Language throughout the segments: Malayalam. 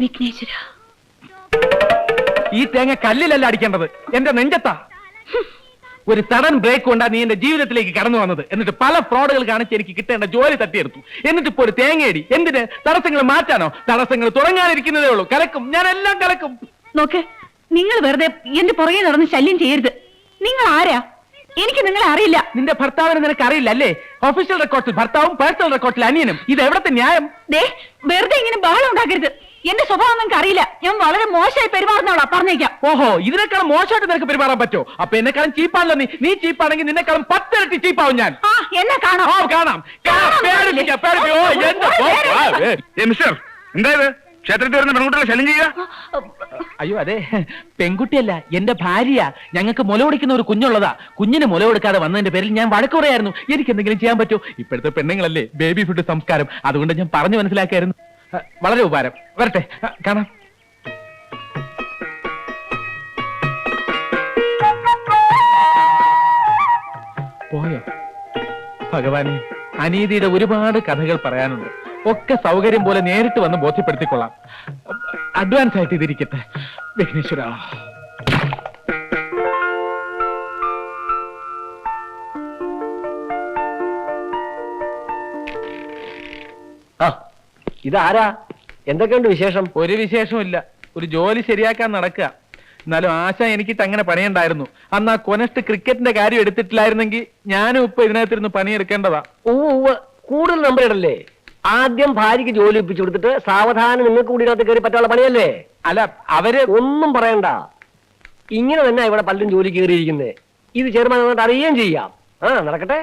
വിഘ്നേശ്വര. ഈ തേങ്ങ കല്ലിലല്ല അടിക്കേണ്ടത്. എന്റെ നെഞ്ചത്താ. ഒരു തടൻ ബ്രേക്ക് കൊണ്ടാ നീ എന്റെ ജീവിതത്തിലേക്ക് കടന്നു വന്നത്. എന്നിട്ട് പല ഫ്രോഡുകൾ കാണിച്ച് എനിക്ക് കിട്ടേണ്ട ജോലി തട്ടിയെടുത്തു. എന്നിട്ട് ഇപ്പോ ഒരു തേങ്ങയടി. എന്തിന്? തടസ്സങ്ങൾ മാറ്റാനോ? തടസ്സങ്ങൾ തുടങ്ങാനിരിക്കുന്നതേ ഉള്ളൂ. കലക്കും. ഞാൻ എല്ലാം കലക്കും. നോക്ക് നിങ്ങൾ വെറുതെ എന്റെ പുറകെ നടന്ന് ശല്യം ചെയ്യരുത്. നിങ്ങൾ ആരാ? എനിക്ക് നിങ്ങളെ അറിയില്ല. നിന്റെ ഭർത്താവിനെ നിനക്ക് അറിയില്ല അല്ലേ? ഒഫീഷ്യൽ റെക്കോർഡിൽ ഭർത്താവും പേഴ്സണൽ റെക്കോർഡിൽ അനിയനും. ഇത് എവിടത്തെ ന്യായം? ദേ വെറുതെ ഇങ്ങനെ ബഹളം ഉണ്ടാക്കരുത്. എന്റെ സ്വഭാവം നിങ്ങൾക്ക് അറിയില്ല. ഞാൻ വളരെ മോശമായി പെരുമാറുന്നവളാ. പറഞ്ഞേക്കാം. ഓഹോ ഇതിനേക്കാളും മോശമായിട്ട് നിനക്ക് പെരുമാറാൻ പറ്റോ അപ്പൊ എന്നെക്കാളും ചീപ്പാണല്ലോ നീ. നീ ചീപ്പാണെങ്കിൽ നിന്നെക്കാളും പത്തിരട്ടി ചീപ്പാവും ഞാൻ. ആ എന്നെ കാണാം. ഓ കാണാം. കാണാം. പേടിപ്പിക്കാം, പേടിപ്പിക്കാം. ഓ, എന്താ? ഓ, ആ, ഏ. ഏ മിസ്റ്റർ ക്ഷേത്രത്തിൽ വരുന്ന പെൺകുട്ടികളെ ശല്യം ചെയ്യുക? അയ്യോ അതെ. പെൺകുട്ടിയല്ല എന്റെ ഭാര്യ. ഞങ്ങൾക്ക് മുല കൊടുക്കുന്ന ഒരു കുഞ്ഞുള്ളതാ. കുഞ്ഞിന് മുല കൊടുക്കാതെ വന്നതിന്റെ പേരിൽ ഞാൻ വഴക്ക് പറയായിരുന്നു എനിക്ക് എന്തെങ്കിലും ചെയ്യാൻ പറ്റൂ ഇപ്പോഴത്തെ പെണ്ണുങ്ങളല്ലേ ബേബി ഫുഡ് സംസ്കാരം. അതുകൊണ്ട് ഞാൻ പറഞ്ഞു മനസ്സിലാക്കായിരുന്നു വളരെ ഉപകാരം. വരട്ടെ. കാണാം. പോയോ? ഭഗവാനെ അനീതിയുടെ ഒരുപാട് കഥകൾ പറയാനുണ്ട്. ഒക്കെ സൗകര്യം പോലെ നേരിട്ട് വന്ന് ബോധ്യപ്പെടുത്തിക്കൊള്ളാം. അഡ്വാൻസ് ആയിട്ട് ഇതിരിക്കട്ടെ. വിഘ്നേശ്വര. ഇതാരാ? എന്തൊക്കെയുണ്ട് വിശേഷം? ഒരു വിശേഷമില്ല ഒരു ജോലി ശരിയാക്കാൻ നടക്കുക. എന്നാലും ആശ എനിക്കിട്ട് അങ്ങനെ പണിയുണ്ടായിരുന്നു. അന്ന് ആ കൊനസ്റ്റ് ക്രിക്കറ്റിന്റെ കാര്യം എടുത്തിട്ടില്ലായിരുന്നെങ്കിൽ ഞാനും ഇപ്പൊ ഇതിനകത്തിരുന്ന് പണിയെടുക്കേണ്ടതാ. ഓ കൂടുതൽ നമ്പർ ഇടല്ലേ? ആദ്യം ഭാര്യക്ക് ജോലി ഒപ്പിച്ചു കൊടുത്തിട്ട് സാവധാനം നിങ്ങൾക്ക് കൂടി ഇതിനകത്ത് കയറി പറ്റാനുള്ള പണിയല്ലേ? അല്ല അവർ ഒന്നും പറയണ്ട. ഇങ്ങനെ തന്നെ ഇവിടെ പലരും ജോലി കയറിയിരിക്കുന്നത് ഇത് ചെയർമാൻ എന്നിട്ട് അറിയുകയും ചെയ്യാം. ആ നടക്കട്ടെ.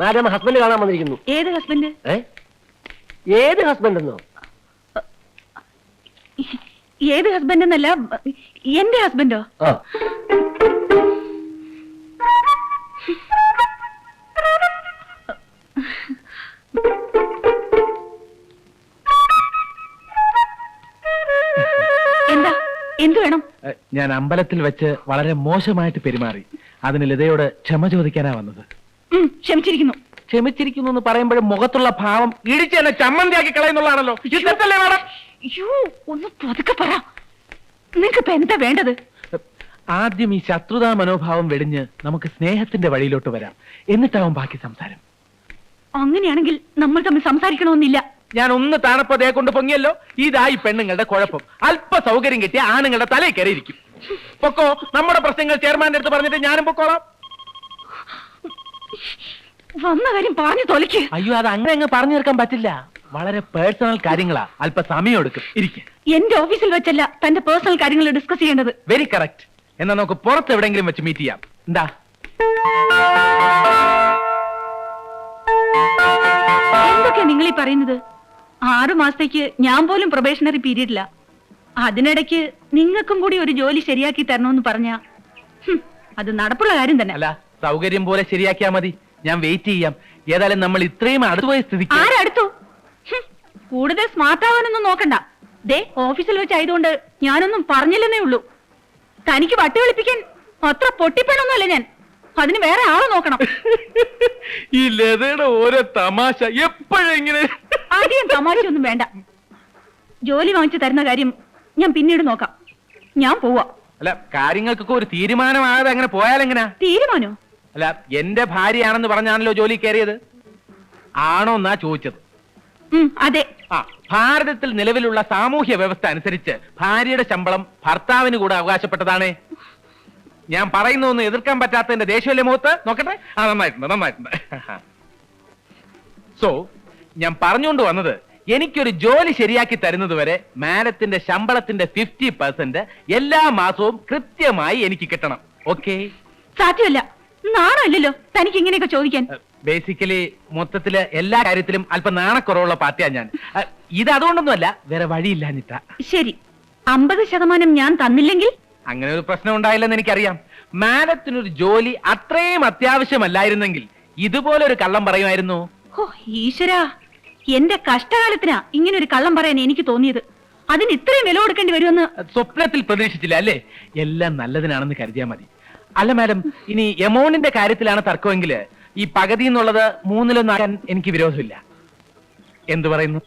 മാഡം ഹസ്ബൻഡ് കാണാൻ വന്നിരിക്കുന്നു. ഏത് ഹസ്ബൻഡ് ഏത് ഹസ്ബൻഡ് എന്നോ ഏത് ഹസ്ബൻഡ് എന്നല്ല എന്റെ ഹസ്ബൻഡോ എന്താ? എന്ത് വേണം? ഞാൻ അമ്പലത്തിൽ വെച്ച് വളരെ മോശമായിട്ട് പെരുമാറി. അതിന് ലതയോട് ക്ഷമ ചോദിക്കാനാ വന്നത്. ക്ഷമിച്ചിരിക്കുന്നു. ക്ഷമിച്ചിരിക്കുന്നു എന്ന് പറയുമ്പോഴും മുഖത്തുള്ള ഭാവം ഇടിച്ച് എന്നെ ചമ്മന്തിയാക്കി കളയുന്നുള്ളതാണല്ലോ. യുദ്ധത്തല്ലേ മാഡം അയ്യോ ഒന്ന് പതുക്കെ പറ. നിങ്ങൾക്ക് ഇപ്പൊ എന്താ വേണ്ടത്? ആദ്യം ഈ ശത്രുതാ മനോഭാവം വെടിഞ്ഞ് നമുക്ക് സ്നേഹത്തിന്റെ വഴിയിലോട്ട് വരാം. എന്നിട്ടാവും ബാക്കി സംസാരം. അങ്ങനെയാണെങ്കിൽ നമ്മൾ തമ്മിൽ സംസാരിക്കണമെന്നില്ല. ഞാൻ ഒന്ന് താണപ്പോ ദേ കൊണ്ട് പൊങ്ങിയല്ലോ. ഇതായി പെണ്ണുങ്ങളുടെ കുഴപ്പം. അല്പ സൗകര്യം കിട്ടിയ ആണുങ്ങളുടെ തലയിൽ കയറിയിരിക്കും. പൊക്കോ നമ്മുടെ പ്രശ്നങ്ങൾ ചെയർമാന്റെ അടുത്ത് പറഞ്ഞിട്ട് ഞാനും പൊക്കോളാം. വന്ന കാര്യം പറഞ്ഞു തൊലിക്ക് അയ്യോ അത് അങ്ങനെ അങ്ങ് പറഞ്ഞു തീർക്കാൻ പറ്റില്ല. വളരെ പേഴ്സണൽ കാര്യങ്ങളാ. അല്പ സമയം എടുക്കും. ഇരിക്കും. എന്റെ ഓഫീസിൽ വെച്ചല്ല തന്റെ പേഴ്സണൽ കാര്യങ്ങൾ ഡിസ്കസ് ചെയ്യേണ്ടത്. വെരി കറക്റ്റ് എന്നാ നമുക്ക് പുറത്ത് എവിടെയെങ്കിലും വെച്ച് മീറ്റ് ചെയ്യാം. എന്താ? എന്തൊക്കെയാ നിങ്ങൾ ഈ പറയുന്നത്? ആറു മാസത്തേക്ക് ഞാൻ പോലും പ്രൊബേഷണറി പീരീഡില്ല അതിനിടയ്ക്ക് നിങ്ങൾക്കും കൂടി ഒരു ജോലി ശരിയാക്കി തരണമെന്ന് പറഞ്ഞ അത് നടപ്പുള്ള കാര്യം തന്നെ. അല്ല സൗകര്യം പോലെ ശരിയാക്കിയാ മതി. ഞാൻ വെയിറ്റ് ചെയ്യാം. ഏതായാലും നമ്മൾ ഇത്രയും അടുത്തുപോയ സ്ഥിതിക്ക് ആരടുത്തു കൂടുതൽ സ്മാർട്ട് ആവാനൊന്നും നോക്കണ്ട. ദേ ഓഫീസിൽ വെച്ചായതുകൊണ്ട് ഞാനൊന്നും പറഞ്ഞില്ലെന്നേ ഉള്ളൂ. തനിക്ക് വട്ടി കളിപ്പിക്കാൻ അത്ര പൊട്ടിപ്പണൊന്നുമല്ല ഞാൻ. അതിന് വേറെ ആളെ നോക്കണം. ഈ ലതയുടെ ഓരോ തമാശ എപ്പോഴെങ്ങനെ ഇങ്ങനെ തമാശ ഒന്നും വേണ്ട. ജോലി വാങ്ങിച്ചു തരുന്ന കാര്യം ഞാൻ പിന്നീട് നോക്കാം. ഞാൻ പോവാ. അല്ല കാര്യങ്ങൾക്കൊക്കെ ഒരു തീരുമാനമാകാതെ അങ്ങനെ പോയാലെങ്ങനാ? തീരുമാനോ? അല്ല എന്റെ ഭാര്യയാണെന്ന് പറഞ്ഞാണല്ലോ ജോലി കയറിയത്? ആണോ എന്നാ ചോദിച്ചത്? അതെ. ആ ഭാരതത്തിൽ നിലവിലുള്ള സാമൂഹ്യ വ്യവസ്ഥ അനുസരിച്ച് ഭാര്യയുടെ ശമ്പളം ഭർത്താവിന് കൂടെ അവകാശപ്പെട്ടതാണ്. ഞാൻ പറയുന്നൊന്നും എതിർക്കാൻ പറ്റാത്തതിന്റെ ദേശീയ മുഖത്ത്? നോക്കട്ടെ. ആ നന്നായിട്ടുണ്ട് നന്നായിട്ടുണ്ട്. സോ ഞാൻ പറഞ്ഞുകൊണ്ട് വന്നത് എനിക്കൊരു ജോലി ശരിയാക്കി തരുന്നത് വരെ മാഡത്തിന്റെ ശമ്പളത്തിന്റെ ഫിഫ്റ്റി പെർസെന്റ് എല്ലാ മാസവും കൃത്യമായി എനിക്ക് കിട്ടണം. ഓക്കെ സാധ്യമല്ല. നാണമില്ലല്ലോ തനിക്ക് ഇങ്ങനെയൊക്കെ ചോദിക്കാൻ. ബേസിക്കലി മൊത്തത്തിൽ എല്ലാ കാര്യത്തിലും അല്പം നാണക്കുറവുള്ള പാർട്ടിയാണ് ഞാൻ. ഇത് അതുകൊണ്ടൊന്നുമല്ല വേറെ വഴിയില്ലാഞ്ഞിട്ടാ ശരി. അമ്പത് ശതമാനം ഞാൻ തന്നില്ലെങ്കിൽ? അങ്ങനെ ഒരു പ്രശ്നം ഉണ്ടായില്ലെന്ന് എനിക്കറിയാം. മാഡത്തിനൊരു ജോലി അത്രയും അത്യാവശ്യമല്ലായിരുന്നെങ്കിൽ ഇതുപോലെ ഒരു കള്ളം പറയുമായിരുന്നു. ഓ ഈശ്വരാ. എന്റെ കഷ്ടകാലത്തിനാ ഇങ്ങനെ ഒരു കള്ളം പറയാൻ എനിക്ക് തോന്നിയത്. അതിന് ഇത്രയും വില കൊടുക്കേണ്ടി വരുമെന്ന് സ്വപ്നത്തിൽ പ്രതീക്ഷിച്ചില്ല അല്ലേ? എല്ലാം നല്ലതിനാണെന്ന് കരുതിയാൽ മതി. അല്ല മാഡം ഇനി എമൗണ്ടിന്റെ കാര്യത്തിലാണ് തർക്കമെങ്കിൽ ഈ പകുതി എന്നുള്ളത് മൂന്നിലൊന്നാക്കാൻ എനിക്ക് വിരോധമില്ല. എന്തു പറയുന്നു?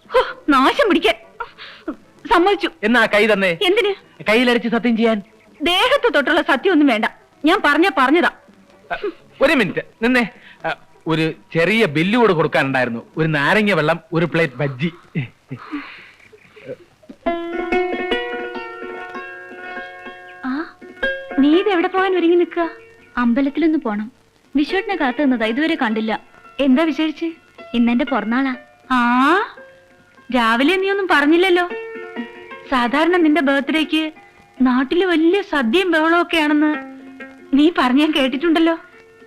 നാശം പിടിക്കാൻ. സമ്മതിച്ചു. എന്നാ കൈ തന്നെ? എന്തിന്? കയ്യിലടിച്ച് സത്യം ചെയ്യാൻ. ദേഹത്ത് തൊട്ടുള്ള സത്യം ഒന്നും വേണ്ട. ഞാൻ പറഞ്ഞ പറഞ്ഞതാ. ഒരു മിനിറ്റ്. നിന്നേ ഒരു ചെറിയ ബില്ല് കൂടെ കൊടുക്കാനുണ്ടായിരുന്നു. ഒരു നാരങ്ങ വെള്ളം ഒരു പ്ലേറ്റ് ബജ്ജി. നീ ഇത് എവിടെ പോകാൻ ഒരുങ്ങി നിൽക്കുക? അമ്പലത്തിലൊന്ന് പോണം. വിശ്വട്ടിനെ കാത്തു നിന്നതാ ഇതുവരെ കണ്ടില്ല. എന്താ വിചാരിച്ച് ഇന്നെന്റെ പിറന്നാളാ. ആ? രാവിലെ നീ ഒന്നും പറഞ്ഞില്ലല്ലോ? സാധാരണ നിന്റെ ബർത്ത്ഡേക്ക് നാട്ടിൽ വലിയ സദ്യയും ബഹളവും ഒക്കെ ആണെന്ന് നീ പറഞ്ഞാൻ കേട്ടിട്ടുണ്ടല്ലോ.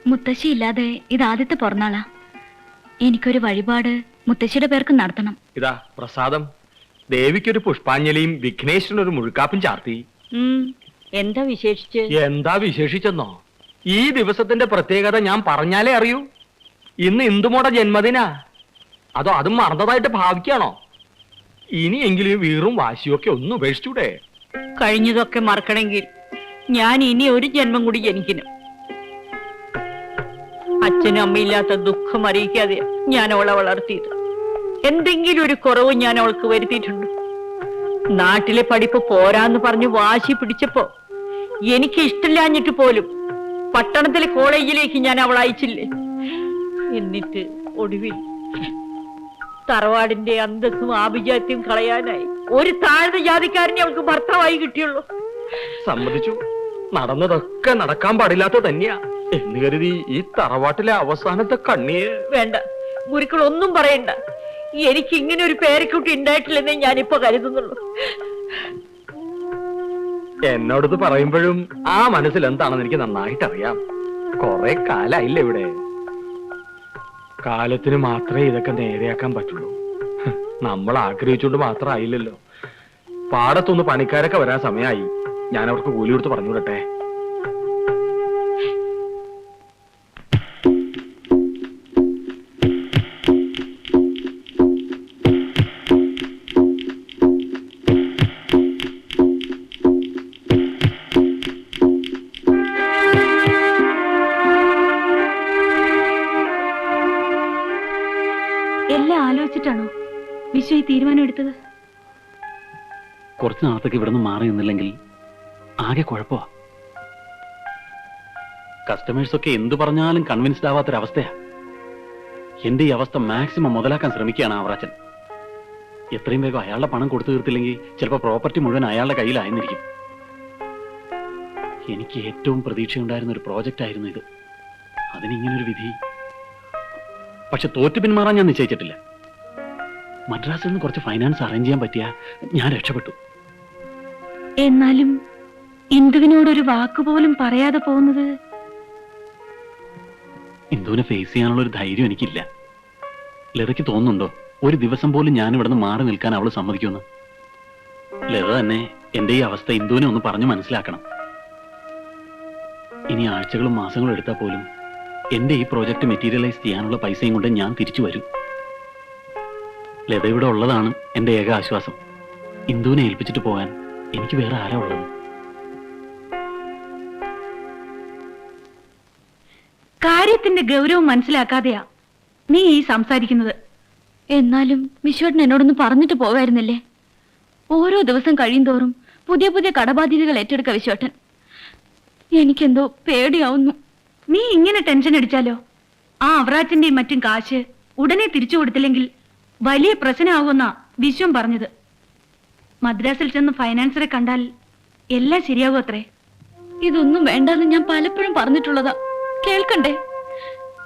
മുത്തശ്ശി ഇല്ലാതെ ഇത് ആദ്യത്തെ പിറന്നാളാ. എനിക്കൊരു വഴിപാട് മുത്തശ്ശിയുടെ പേർക്ക് നടത്തണം. ഇതാ പ്രസാദം. ദേവിക്കൊരു പുഷ്പാഞ്ജലിയും വിഘ്നേശ്വരനൊരു മുഴുക്കാപ്പും ചാർത്തി. എന്താ വിശേഷിച്ച്? എന്താ വിശേഷിച്ചെന്നോ? ഈ ദിവസത്തിന്റെ പ്രത്യേകത ഞാൻ പറഞ്ഞാലേ അറിയൂ. ഇന്ന് ഇന്ദുമോടെ ജന്മദിനാ. അതോ അതും മറന്നതായിട്ട് ഭാവിക്കാണോ? ഇനിയെങ്കിലും ഈ വീറും വാശിയൊക്കെ ഒന്ന് ഉപേക്ഷിച്ചൂടെ? കഴിഞ്ഞതൊക്കെ മറക്കണമെങ്കിൽ ഞാൻ ഇനി ഒരു ജന്മം കൂടി ജനിക്കണം. അച്ഛനും അമ്മയില്ലാത്ത ദുഃഖം അറിയിക്കാതെ ഞാൻ അവളെ വളർത്തിയത്. എന്തെങ്കിലും ഒരു കുറവ് ഞാൻ അവൾക്ക് വരുത്തിയിട്ടുണ്ട്. നാട്ടിലെ പഠിപ്പ് പോരാന്ന് പറഞ്ഞ് വാശി പിടിച്ചപ്പോ എനിക്ക് ഇഷ്ടമില്ലാഞ്ഞിട്ട് പോലും പട്ടണത്തിലെ കോളേജിലേക്ക് ഞാൻ അവളെ അയച്ചില്ലേ? എന്നിട്ട് ഒടുവിൽ തറവാടിന്റെ അന്തസ്സും ആഭിജാത്യം കളയാനായി ഒരു താഴ്ന്ന ജാതിക്കാരനെ അവൾക്ക് ഭർത്താവായി കിട്ടിയുള്ളൂ. സമ്മതിച്ചു. നടന്നതൊക്കെ നടക്കാൻ പാടില്ലാത്ത തന്നെയാ. എന്ന് കരുതി ഈ തറവാട്ടിലെ അവസാനത്തെ കണ്ണിയെ വേണ്ട. ഗുരുക്കൾ ഒന്നും പറയണ്ട. എനിക്ക് ഇങ്ങനെ ഒരു പേരക്കുട്ടി ഉണ്ടായിട്ടില്ലെന്നേ ഞാനിപ്പോ കരുതുന്നുള്ളൂ. എന്നോടത് പറയുമ്പോഴും ആ മനസ്സിൽ എന്താണെന്ന് എനിക്ക് നന്നായിട്ട് അറിയാം. കൊറേ കാലായില്ല ഇവിടെ. കാലത്തിന് മാത്രമേ ഇതൊക്കെ നേരെയാക്കാൻ പറ്റുള്ളൂ. നമ്മൾ ആഗ്രഹിച്ചുകൊണ്ട് മാത്രം ആയില്ലല്ലോ. പാടത്തൊന്ന് പണിക്കാരൊക്കെ വരാൻ സമയമായി. ഞാൻ അവർക്ക് കൂലി കൊടുത്ത് പറഞ്ഞു വിടട്ടെ ആലോചിച്ചിട്ടാണോ വിശ്വ ഈ തീരുമാനം എടുത്തത്? കുറച്ച് നാളത്തേക്ക് ഇവിടെ നിന്ന് മാറി നിന്നില്ലെങ്കിൽ ആകെ കുഴപ്പമാ. കസ്റ്റമേഴ്സ് ഒക്കെ എന്തു പറഞ്ഞാലും കൺവിൻസ്ഡ് ആവാത്തൊരവസ്ഥയാ. എന്റെ ഈ അവസ്ഥ മാക്സിമം മുതലാക്കാൻ ശ്രമിക്കുകയാണ് ആവറാച്ചൻ. എത്രയും വേഗം അയാളുടെ പണം കൊടുത്തു തീർത്തില്ലെങ്കിൽ ചിലപ്പോൾ പ്രോപ്പർട്ടി മുഴുവൻ അയാളുടെ കയ്യിലായിരുന്നിരിക്കും എനിക്ക് ഏറ്റവും പ്രതീക്ഷയുണ്ടായിരുന്ന ഒരു പ്രോജക്റ്റ് ആയിരുന്നു ഇത്. അതിനിങ്ങനൊരു വിധി. പക്ഷെ തോറ്റു പിന്മാറാൻ ഞാൻ നിശ്ചയിച്ചിട്ടില്ല. മദ്രാസിൽ നിന്ന് കുറച്ച് ഫൈനാൻസ് അറേഞ്ച് ചെയ്യാൻ പറ്റിയ ഞാൻ രക്ഷപ്പെട്ടു. എന്നാലും ഇന്ദുവിനോട് ഒരു വാക്ക് പോലും പറയാതെ പോകുന്നത്? ഇന്ദുവിനെ ഫേസ് ചെയ്യാനുള്ള ഒരു ധൈര്യം എനിക്കില്ല. ലതയ്ക്ക് തോന്നുന്നുണ്ടോ? ഒരു ദിവസം പോലും ഞാൻ ഇവിടെ നിന്ന് മാറി നിൽക്കാൻ അവൾ സമ്മതിക്കുമെന്ന്. ലത തന്നെ എന്റെ ഈ അവസ്ഥ ഇന്ദുവിനെ ഒന്ന് പറഞ്ഞു മനസ്സിലാക്കണം. ഇനി ആഴ്ചകളും മാസങ്ങളും എടുത്താൽ പോലും എന്റെ ഈ പ്രോജക്റ്റ് മെറ്റീരിയലൈസ് ചെയ്യാനുള്ള പൈസയും കൊണ്ട് ഞാൻ തിരിച്ചു വരും. ലത ഇവിടെ ഉള്ളതാണ് എന്റെ ഏക ആശ്വാസം. ഇന്ദുവിനെ ഏൽപ്പിച്ചിട്ട് പോകാൻ എനിക്ക് വേറെ ആരാ ഉള്ളത്? കാര്യത്തിന്റെ ഗൗരവം മനസ്സിലാക്കാതെയാ നീ ഈ സംസാരിക്കുന്നത്. എന്നാലും വിശ്വട്ടൻ എന്നോടൊന്ന് പറഞ്ഞിട്ട് പോവായിരുന്നില്ലേ? ഓരോ ദിവസം കഴിയുന്തോറും പുതിയ പുതിയ കടബാധ്യതകൾ ഏറ്റെടുക്ക വിശ്വട്ടൻ. എനിക്കെന്തോ പേടിയാവുന്നു. നീ ഇങ്ങനെ ടെൻഷൻ അടിച്ചാലോ? ആ അവറാച്ചന്റെയും മറ്റും കാശ് ഉടനെ തിരിച്ചു കൊടുത്തില്ലെങ്കിൽ വലിയ പ്രശ്നമാവുമെന്നാ വിശ്വം പറഞ്ഞത്. മദ്രാസിൽ ചെന്ന് ഫൈനാൻസറെ കണ്ടാൽ എല്ലാം ശരിയാകും അത്രേ. ഇതൊന്നും വേണ്ടെന്ന് ഞാൻ പലപ്പോഴും പറഞ്ഞിട്ടുള്ളതാ. കേൾക്കണ്ടേ?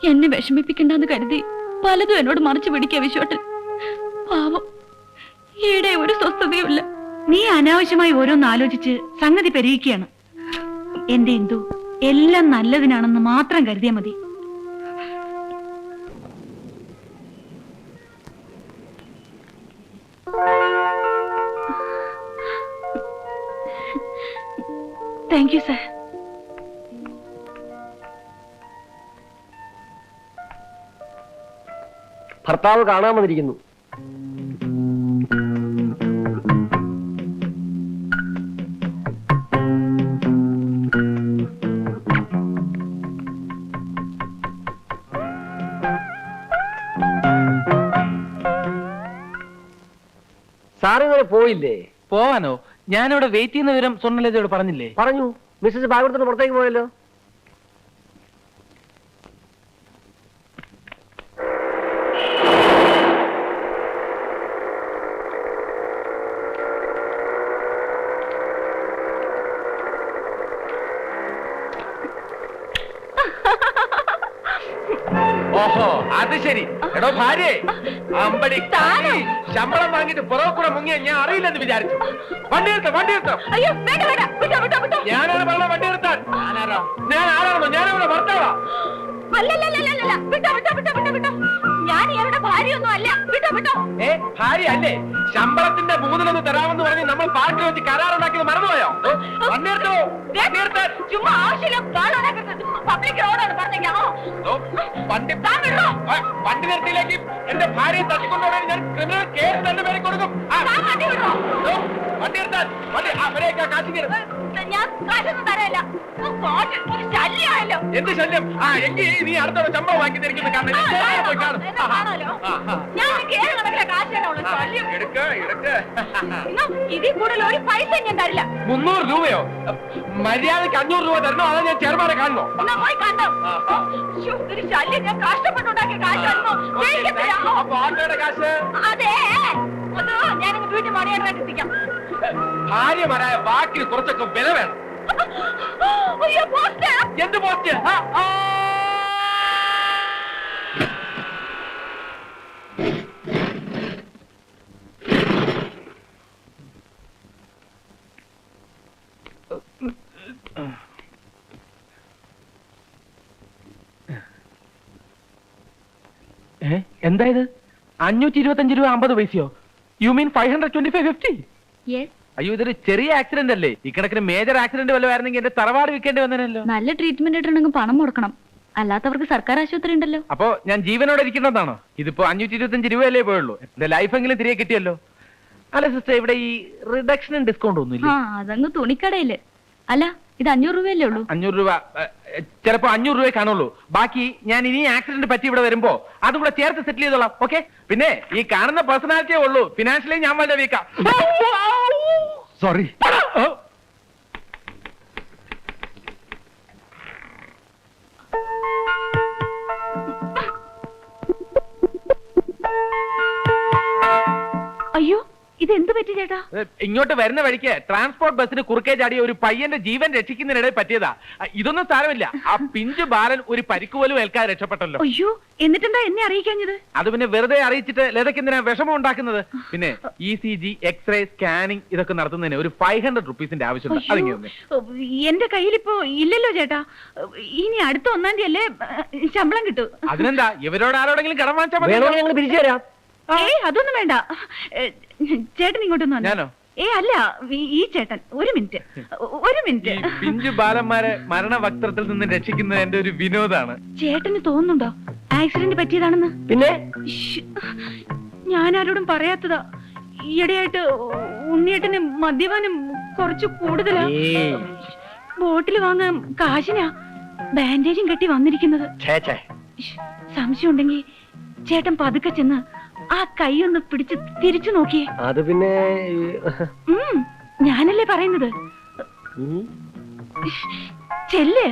എന്നെ വിഷമിപ്പിക്കണ്ടെന്ന് കരുതി പലതും എന്നോട് മറിച്ചു പിടിക്കുക വിശ്വട്ടൻ. പാവം. ഈടെ ഒരു സ്വസ്ഥതയുമില്ല. നീ അനാവശ്യമായി ഓരോന്ന് ആലോചിച്ച് സംഗതി പെരുകിക്കുകയാണ് എന്റെ ഇന്ദു എല്ലാം നല്ലതിനാണെന്ന് മാത്രം കരുതിയാൽ മതി. Thank you sir. ഭർത്താവ് കാണാൻ വന്നിരിക്കുന്നു. സാറിങ്ങനെ പോയില്ലേ? പോവാനോ? ഞാനിവിടെ വെയിറ്റ് ചെയ്യുന്ന വിവരം സ്വർണലേജയോട് പറഞ്ഞില്ലേ? പറഞ്ഞു. മിസ്സസ് ഭാഗത്തുനിന്ന് പുറത്തേക്ക് പോയല്ലോ. ഓഹോ അത് ശരി. എടോ ഭാര്യ അമ്പടി താനോ? ശമ്പളം വാങ്ങിട്ട് പുറകൂടെ കൂടെ മുങ്ങിയ ഞാൻ അറിയില്ലെന്ന് വിചാരിച്ചു. വണ്ടി എടുത്തോ വണ്ടി എടുത്തോ അയ്യോ വേണ്ട വേണ്ട. ഞാനാണ് വണ്ടി ഞാൻ ആരാണോ ഞാനവിടെ ഭർത്താവാ. അല്ലല്ലല്ലല്ലല്ല വിട്ടോ വിട്ടോ വിട്ടോ വിട്ടോ വിട്ടോ. ഞാൻ ഇയാളുടെ ഭാര്യയൊന്നും അല്ല. വിട്ടോ വിട്ടോ. ഏ ഭാര്യ അല്ലേ ശമ്പളത്തിന്റെ മൂന്നിലൊന്ന് തരാമെന്ന് പറഞ്ഞ് നമ്മൾ പാർട്ടി വെച്ച് കരാറുണ്ടാക്കിയത് മറന്നുപോയോ? ചുമ്മാ ആവശ്യമില്ല പബ്ലിക് റോഡാണ് വണ്ടി നിർത്തിയിലേക്ക് എന്റെ ഭാര്യയെ തട്ടിക്കൊണ്ടുപോയി ഞാൻ ക്രിമിനൽ കേസ് തന്നെ പേര് കൊടുക്കും. വണ്ടി നിർത്താൻ. വണ്ടി അവരെയൊക്കെ കാശി കാശ് എന്ത് ശല്യം? ആ എങ്കിൽ നീ അടുത്തോടെ ശമ്പളം വാങ്ങി തിരിക്കുന്ന കാരണം കാശ് മുന്നൂറ് രൂപയോ? മര്യാദയ്ക്ക് അഞ്ഞൂറ് രൂപ തരണോ? അതാ ഞാൻ ചെയർമാനെ കാണണോ? പോയി കണ്ടോ. ഒരു ശല്യം. ഞാൻ കഷ്ടപ്പെട്ടുണ്ടാക്കിയ കാശായിരുന്നു അപ്പൊ ഓട്ടോയുടെ കാശ്? അതെ. അത് ഞാനങ്ങ് വീട്ടിൽ മണിയാനായിട്ട് എത്തിക്കാം ഭാര്യമാരായ വാക്കിന് കുറച്ചൊക്കെ വില വേണം. എന്ത് പോസ്റ്റ് ആ, ആ. ഏ എന്താ ഇത് അഞ്ഞൂറ്റി ഇരുപത്തഞ്ച് രൂപ അമ്പത് പൈസയോ? You mean five hundred twenty five fifty അയ്യോ ഇതൊരു ചെറിയ ആക്സിഡന്റ് അല്ലേ? ഇക്കണക്കിന് മേജർ ആക്സിഡന്റ് വല്ലതായിരുന്നെങ്കിൽ എന്റെ തറവാട് വിൽക്കേണ്ടി വന്നേനല്ലോ. നല്ല ട്രീറ്റ്മെന്റ് ഇട്ടുണ്ടെങ്കിൽ പണം മുടക്കണം. അല്ലാത്തവർക്ക് സർക്കാർ ആശുപത്രി ഉണ്ടല്ലോ. അപ്പോ ഞാൻ ജീവനോടെ ഇരിക്കുന്നതാണോ? ഇതിപ്പോ അഞ്ഞൂറ്റി ഇരുപത്തഞ്ച് രൂപയല്ലേ പോയുള്ളൂ. എന്റെ ലൈഫെങ്കിലും തിരികെ കിട്ടിയല്ലോ. അല്ല സിസ്റ്റർ ഇവിടെ ഈ റിഡക്ഷനും ഡിസ്കൗണ്ട് ആ ഒന്നുമില്ല? അതങ്ങ് തുണിക്കടയിൽ. അല്ല ഇത് അഞ്ഞൂറ് രൂപയല്ലേ ഉള്ളൂ? അഞ്ഞൂറ് രൂപ. ചിലപ്പോ അഞ്ഞൂറ് രൂപയെ കാണുള്ളൂ. ബാക്കി ഞാൻ ഇനി ആക്സിഡന്റ് പറ്റി ഇവിടെ വരുമ്പോ അതും കൂടെ ചേർത്ത് സെറ്റിൽ ചെയ്തോളാം. ഓക്കെ പിന്നെ ഈ കാണുന്ന പേഴ്സണാലിറ്റിയേ ഉള്ളൂ. ഫിനാൻഷ്യലി ഞാൻ വളരെ വീക്കാം സോറി അയ്യോ ഇത് എന്ത് പറ്റി ചേട്ടാ? ഇങ്ങോട്ട് വരുന്ന വഴിക്ക് ട്രാൻസ്പോർട്ട് ബസ്സിന് കുറുക്കേ ചാടിയ ഒരു പയ്യന്റെ ജീവൻ രക്ഷിക്കുന്നതിനിടെ പറ്റിയതാ. ഇതൊന്നും സാരമില്ല. ആ പിഞ്ചു ബാലൻ ഒരു പരിക്ക് പോലും ഏൽക്കാതെ രക്ഷപ്പെട്ടല്ലോ. അയ്യോ എന്നിട്ടെന്താ എന്നെ അറിയിക്കാഞ്ഞത്? അത് പിന്നെ വെറുതെ അറിയിച്ചിട്ട് ലതയ്ക്ക് എന്തിനാ വിഷമം ഉണ്ടാക്കുന്നത്? പിന്നെ E C G x-ray scanning ഇതൊക്കെ നടത്തുന്നതിന് ഒരു ഫൈവ് ഹൺഡ്രഡ് റുപ്പീസിന്റെ ആവശ്യമുണ്ട്. അതിങ്ങനെ ഒന്ന്. എന്റെ കയ്യിലിപ്പോ ഇല്ലല്ലോ ചേട്ടാ. ഇനി അടുത്ത ഒന്നാം തീയതി അല്ലേ ശമ്പളം കിട്ടൂ. അതിനെന്താ? ഇവരോട് ആരോടെങ്കിലും കടം വാങ്ങിച്ചാൽ മതി. വേണമെങ്കിൽ ഞങ്ങൾ പിരിച്ചു തരാം ഏയ് അതൊന്നും വേണ്ട. ചേട്ടൻ ഇങ്ങോട്ടൊന്നും വന്നോ. ഞാനോ? ഏ അല്ല ഈ- ഈ ചേട്ടൻ ഒരു മിനിറ്റ്. ഒരു ഈ മിനിറ്റ് പിഞ്ചു ബാലന്മാരെ മരണവക്ത്രത്തിൽ നിന്ന് രക്ഷിക്കുന്നത് എന്റെ ഒരു വിനോദാണ്. ചേട്ടന് തോന്നുന്നുണ്ടോ? ആക്സിഡന്റ് പറ്റിയതാണെന്ന്? പിന്നെ? ശ്ശ്. ഞാൻ ആരോടും പറയാത്തതാ. ഈയിടെയായിട്ട് ഉണ്ണിയേട്ടന് മദ്യപാനം കുറച്ച് കൂടുതലാ. ഏയ്. ബോട്ടിൽ വാങ്ങാൻ കാശിനാ ബാൻഡേജും കെട്ടി വന്നിരിക്കുന്നത്. ശ്ശ്. സംശയം ഉണ്ടെങ്കിൽ ചേട്ടൻ പതുക്കെ ചെന്ന് ആ കൈ ഒന്ന് പിടിച്ച് തിരിച്ചു നോക്കിയേ. അത് പിന്നെ ഞാനല്ലേ പറയുന്നത്. ചെല്ല്.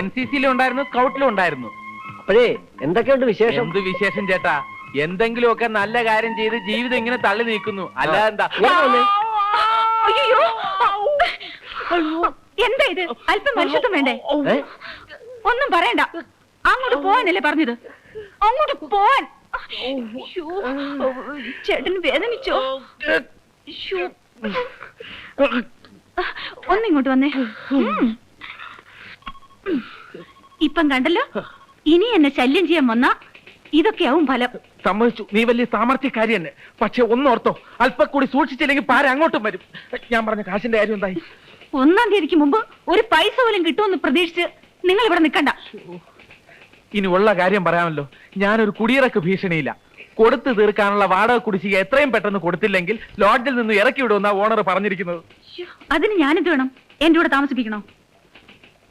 എൻ സി സിയിലും ഉണ്ടായിരുന്നു സ്കൗട്ടിലും ഉണ്ടായിരുന്നു. അപ്പോഴേ എന്തൊക്കെയുണ്ട് വിശേഷം? എന്ത് വിശേഷം ചേട്ടാ? എന്തെങ്കിലുമൊക്കെ നല്ല കാര്യം ചെയ്ത് ജീവിതം ഇങ്ങനെ തള്ളി നീക്കുന്നു. അല്ലാതെ എന്താ? എന്താ ഇത്? അല്പം മനുഷ്യത്വം വേണ്ടേ? ഒന്നും പറയണ്ട. അങ്ങോട്ട് പോവാനല്ലേ പറഞ്ഞത്? അങ്ങോട്ട് പോവാൻ ചേട്ടന് വേദനിച്ചോ. ഒന്നിങ്ങോട്ട് വന്നേ. ഇപ്പം കണ്ടല്ലോ? ഇനി എന്നെ ശല്യം ചെയ്യാൻ വന്നാ ഇതൊക്കെയാവും ഫലം. സമ്മതിച്ചു. നീ വലിയ സാമർത്ഥ്യക്കാരി തന്നെ. പക്ഷെ ഒന്നോർത്തോ അല്പം കൂടി സൂക്ഷിച്ചില്ലെങ്കിൽ പാര അങ്ങോട്ടും വരും. ഞാൻ പറഞ്ഞ കാശിന്റെ കാര്യം എന്തായി? ഒന്നാം തീയതിക്ക് മുമ്പ് ഒരു പൈസ പോലും കിട്ടുമെന്ന് പ്രതീക്ഷിച്ച് നിങ്ങൾ ഇവിടെ നിൽക്കണ്ട ഇനി ഉള്ള കാര്യം പറയാമല്ലോ. ഞാനൊരു കുടിയിറക്ക് ഭീഷണിയില്ല. കൊടുത്തു തീർക്കാനുള്ള വാടക കുടിശ്ശിക എത്രയും പെട്ടെന്ന് കൊടുത്തില്ലെങ്കിൽ ലോഡ്ജിൽ നിന്ന് ഇറക്കി വിടുമെന്നാ ഓണർ പറഞ്ഞിരിക്കുന്നത്. അതിന് ഞാനെന്ത് വേണം? എന്റെ കൂടെ താമസിപ്പിക്കണോ?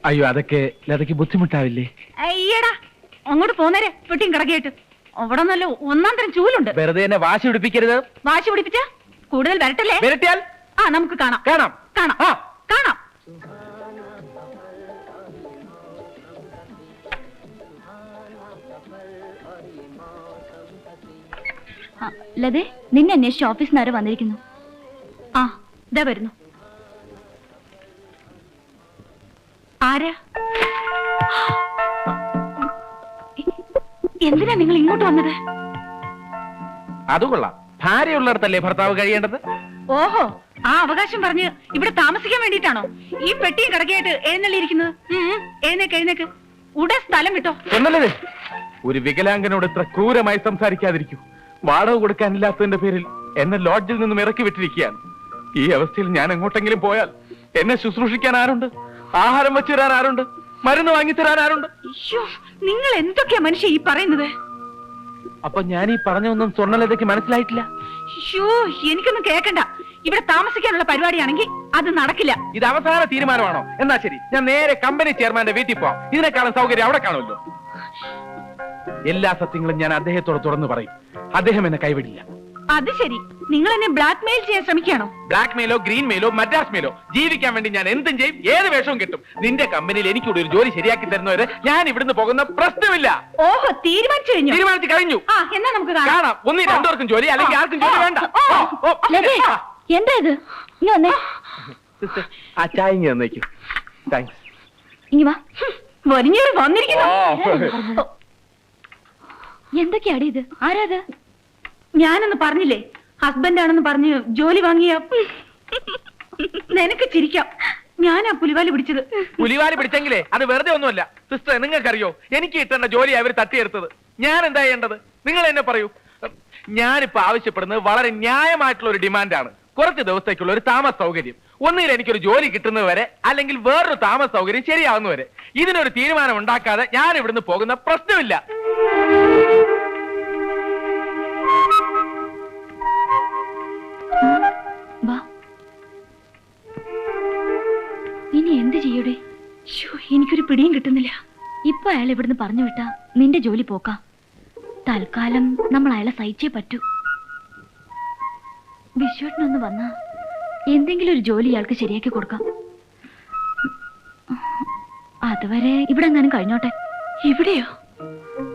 അയ്യോ അതൊക്കെ ലതയ്ക്ക് ബുദ്ധിമുട്ടാവില്ലേ? അയ്യടാ അങ്ങോട്ട് പോന്നേരെ പെട്ടിയും കിടക്കയിട്ട് അവിടെ നല്ല ഒന്നാം തരം ചൂലുണ്ട്. വെറുതെ എന്നെ വാശി പിടിപ്പിക്കരുത്. വാശി പിടിപ്പിച്ച? കൂടുതൽ വരട്ടല്ലേ? വരട്ടിയാൽ? ആ നമുക്ക് കാണാം. കാണാം. കാണാം. കാണാം. ലതേ നിന്നെ അന്വേഷിച്ച് ഓഫീസിൽ നിന്ന് ആരോ വന്നിരിക്കുന്നു. ആ ഇതാ വരുന്നു. ആരാ? എന്തിനാ നിങ്ങൾ ഇങ്ങോട്ട് വന്നത്? അത് കൊള്ളാം. ഭാര്യയുള്ളിടത്തല്ലേ ഭർത്താവ് കഴിയേണ്ടത്? ഓഹോ ആ അവകാശം പറഞ്ഞ് ഇവിടെ താമസിക്കാൻ വേണ്ടിയിട്ടാണോ? ഈ പെട്ടിയും കിടക്കയായിട്ട് എഴുന്നള്ളിയിരിക്കുന്നത് എഴുന്നേക്ക് എഴുന്നേക്ക്. ഉടൻ സ്ഥലം വിട്ടോ. ഒന്നല്ലേ ഒരു വികലാംഗനോട് ഇത്ര ക്രൂരമായി സംസാരിക്കാതിരിക്കൂ. വാടക കൊടുക്കാനില്ലാത്തതിന്റെ പേരിൽ എന്നെ ലോഡ്ജിൽ നിന്നും ഇറക്കി വിട്ടിരിക്കുകയാണ്. ഈ അവസ്ഥയിൽ ഞാൻ എങ്ങോട്ടെങ്കിലും പോയാൽ എന്നെ ശുശ്രൂഷിക്കാൻ ആരുണ്ട്? ആഹാരം വെച്ചു തരാൻ ആരുണ്ട്? മരുന്ന് വാങ്ങിത്തരാൻ ആരുണ്ട്? അയ്യോ നിങ്ങൾ എന്തൊക്കെയാ മനുഷ്യ ഈ പറയുന്നത്? അപ്പൊ ഞാൻ ഈ പറഞ്ഞൊന്നും സ്വർണലതയ്ക്ക് മനസ്സിലായിട്ടില്ല? അയ്യോ എനിക്കൊന്നും കേക്കണ്ട ഇവിടെ താമസിക്കാനുള്ള പരിപാടിയാണെങ്കിൽ അത് നടക്കില്ല. ഇത് അവസാന തീരുമാനമാണോ? എന്നാ ശരി ഞാൻ നേരെ കമ്പനി ചെയർമാന്റെ വീട്ടിൽ പോവാം. ഇതിനേക്കാളും സൗകര്യം അവിടെ കാണുമല്ലോ. എല്ലാ സത്യങ്ങളും ഞാൻ അദ്ദേഹത്തോട് തുറന്നു പറയും. അദ്ദേഹം എന്നെ കൈവിടില്ല. അത് ശരി. നിങ്ങൾ എന്നെ ബ്ലാക്ക് മെയിൽ ചെയ്യാൻ ശ്രമിക്കുകയാണോ? ബ്ലാക്ക് മെയിലോ ഗ്രീൻ മെയിലോ മദ്രാസ് മെയിലോ ജീവിക്കാൻ വേണ്ടി ഞാൻ എന്തും ചെയ്യും ഏത് വേഷവും കിട്ടും. നിന്റെ കമ്പനിയിൽ എനിക്കൂടെ ഒരു ജോലി ശരിയാക്കി തരുന്നവരെ ഞാൻ ഇവിടുന്ന് പോകുന്ന പ്രശ്നമില്ല. ഓഹോ തീരുമാനിച്ചു കഴിഞ്ഞു. തീരുമാനിച്ചു കഴിഞ്ഞു. ആ എന്നാ നമുക്ക് കാണാം. ഒന്നി രണ്ടുപേർക്കും ജോലി അല്ലെങ്കിൽ ആർക്കും ജോലി വേണ്ട. എന്താ ഇത്? ഇനി വന്നേ. സിസ്റ്റർ, ആ ചായ താങ്ക്സ് ഇനി വാ. വലിഞ്ഞൊരു വന്നിരിക്കുന്നു. എന്തൊക്കെയാടി ഇത്? ആരാത്? ഞാനൊന്ന് പറഞ്ഞില്ലേ? ഹസ്ബൻഡ് ആണെന്ന് പറഞ്ഞ് ജോലി വാങ്ങിയ നിനക്ക് ചിരിക്കാം. ഞാനാ പുലിവാലി പിടിച്ചത്. പുലിവാലി പിടിച്ചെങ്കിലേ അത് വെറുതെ ഒന്നുമല്ല. സിസ്റ്റർ നിങ്ങൾക്കറിയോ? എനിക്ക് കിട്ടേണ്ട ജോലി അവർ തട്ടിയെടുത്തത്. ഞാൻ എന്താ ചെയ്യേണ്ടത്? നിങ്ങൾ എന്നെ പറയൂ. ഞാനിപ്പോ ആവശ്യപ്പെടുന്നത് വളരെ ന്യായമായിട്ടുള്ള ഒരു ഡിമാൻഡാണ്. കുറച്ച് ദിവസത്തേക്കുള്ള ഒരു താമസ സൗകര്യം. ഒന്നുകിൽ എനിക്കൊരു ജോലി കിട്ടുന്നത് വരെ അല്ലെങ്കിൽ വേറൊരു താമസ സൗകര്യം ശരിയാവുന്നവരെ ഇതിനൊരു തീരുമാനം ഉണ്ടാക്കാതെ ഞാൻ ഇവിടുന്ന് പോകുന്ന പ്രശ്നമില്ല. പിടിയും കിട്ടുന്നില്ല. ഇപ്പൊ അയാൾ ഇവിടുന്ന് പറഞ്ഞു വിട്ടാ നിന്റെ ജോലി പോക്കാം. തൽക്കാലം നമ്മൾ അയാളെ സഹിച്ചേ പറ്റൂ. വിശ്വട്ടിനൊന്ന് വന്നാ എന്തെങ്കിലും ഒരു ജോലി ഇയാൾക്ക് ശരിയാക്കി കൊടുക്കാം. അതുവരെ ഇവിടെ എങ്ങാനും കഴിഞ്ഞോട്ടെ? ഇവിടെയോ?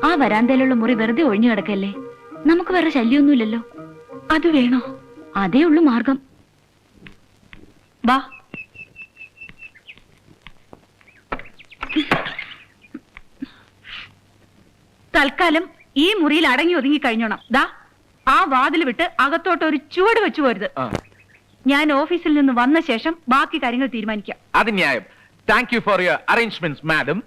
ആ വരാന്തയിലുള്ള മുറി വെറുതെ ഒഴിഞ്ഞു കിടക്കല്ലേ? നമുക്ക് വേറെ ശല്യമൊന്നുമില്ലല്ലോ അത് വേണോ? അതേ ഉള്ളൂ മാർഗം. വാ. തൽക്കാലം ഈ മുറിയിൽ അടങ്ങി ഒതുങ്ങി കഴിഞ്ഞോണം. ദാ ആ വാതിൽ വിട്ട് അകത്തോട്ട് ഒരു ചുവട് വെച്ചു പോരുത്. ഞാൻ ഓഫീസിൽ നിന്ന് വന്ന ശേഷം ബാക്കി കാര്യങ്ങൾ തീരുമാനിക്കാം. അത് ന്യായം. Thank you for your arrangements madam